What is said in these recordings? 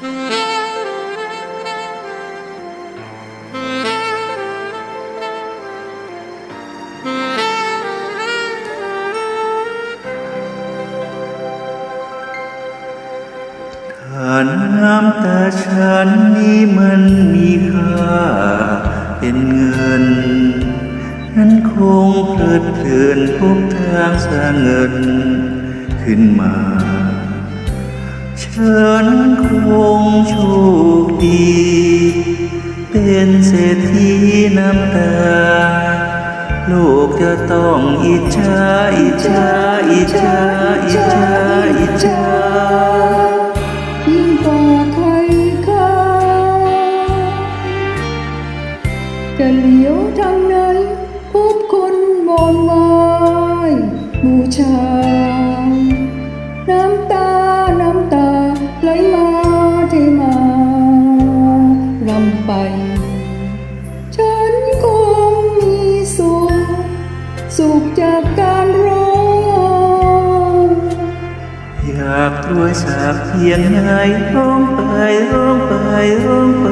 ถ้าน้ำตาฉันนี้มันมีค่า เป็นเงิน นั้นคงเพลิดเพลินพบทางสร้างเงินขึ้นมา ฉันคงโชคดี เป็นเศรษฐีน้ำตาโลกจะต้องอิจฉาอิจฉาอิจฉาอิจฉาอิจฉายิ่งกว่าใครเขาจะเหลียวทางไหนพบคนมองวายบูชาากรวยสักเพียงไหนร้องไปร้องไปร้องไป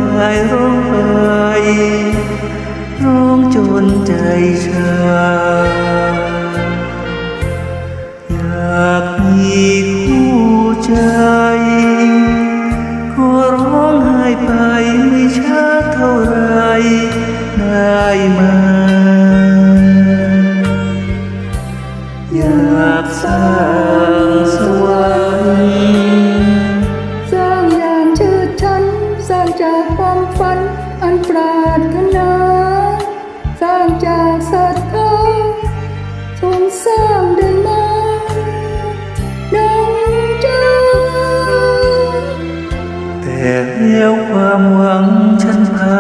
ร้องไปร้องจนใจชาอยากมีคู่ใจขอร้องไห้ไปไม่ช้าเท่าไรได้ไหม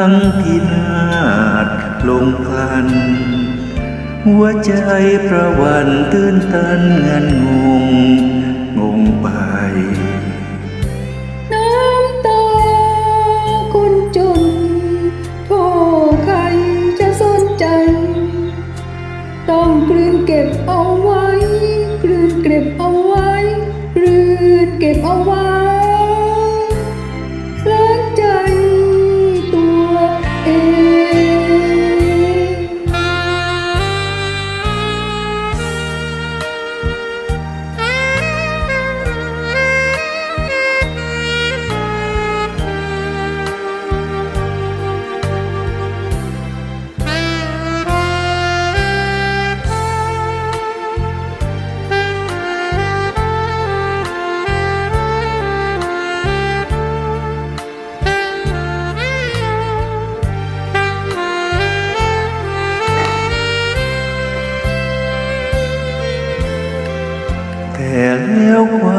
งพินาศลงพัน หัวใจประวันตื้นตันเงินงง งงไป น้ำตาคนจนโทใครจะสนใจ ต้องกลืนเก็บเอาไว้ กลืนเก็บเอาไว้ กลืนเก็บเอาไว้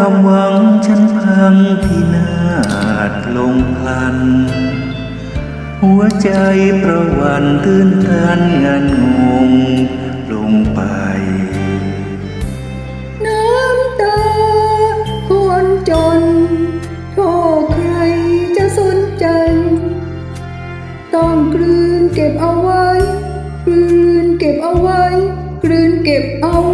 ความหวังฉันพังที่นาดลงพลัน หัวใจประวันตื้นตันงานงงลงไปน้ำต้องกลืนเก็บเอาไว้ กลืนเก็บเอาไว้ กลืนเก็บเอา